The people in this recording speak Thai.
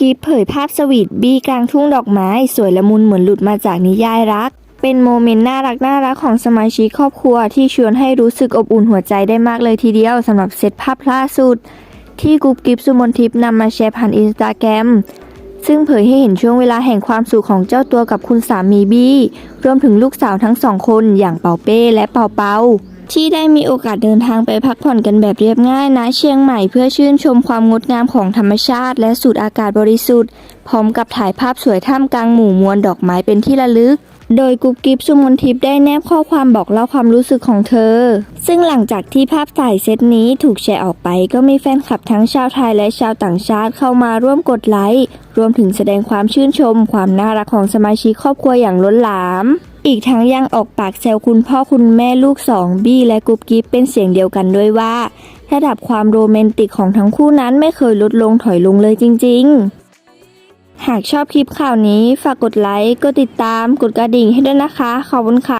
กิ๊บเผยภาพสวีทบี้กลางทุ่งดอกไม้ สวยละมุนเหมือนหลุดมาจากนิยายรัก เป็นโมเมนต์น่ารักน่ารักของสมาชิกครอบครัวที่ชวนให้รู้สึกอบอุ่นหัวใจได้มากเลยทีเดียวสำหรับเซตภาพล่าสุด ที่กุ๊บกิ๊บสุมนทิพย์นำมาแชร์ผ่านอินสตาแกรมซึ่งเผยให้เห็นช่วงเวลาแห่งความสุขของเจ้าตัวกับคุณสามีบี้รวมถึงลูกสาวทั้งสองคนอย่างเปาเป้และเปาเปา ที่ได้มีโอกาสเดินทางไปพักผ่อนกันแบบเรียบง่ายณเชียงใหม่เพื่อชื่นชมความงดงามของธรรมชาติ และสูดอากาศบริสุทธิ์ พร้อมกับถ่ายภาพสวยท่ามกลางหมู่มวลดอกไม้เป็นที่ระลึกโดยกุ๊บกิ๊บสุมนทิพย์ได้แนบข้อความบอกเล่าความรู้สึกของเธอ ซึ่งหลังจากที่ภาพถ่ายเซตนี้ถูกแชร์ออกไป ก็มีแฟนคลับทั้งชาวไทยและชาวต่างชาติเข้ามาร่วมกดไลค์ รวมถึงแสดงความชื่นชม ความน่ารักของสมาชิกครอบครัวอย่างล้นหลาม อีกทั้งยังออกปากแซวคุณพ่อคุณแม่ลูกสองบี้และกุ๊บกิ๊บเป็นเสียงเดียวกันด้วยว่าระดับความโรแมนติกของทั้งคู่นั้นไม่เคยลดลงถอยลงเลยจริง ๆ หากชอบคลิปข่าวนี้ ฝากกดไลค์ กดติดตาม กดกระดิ่งให้ด้วยนะคะ ขอบคุณค่ะ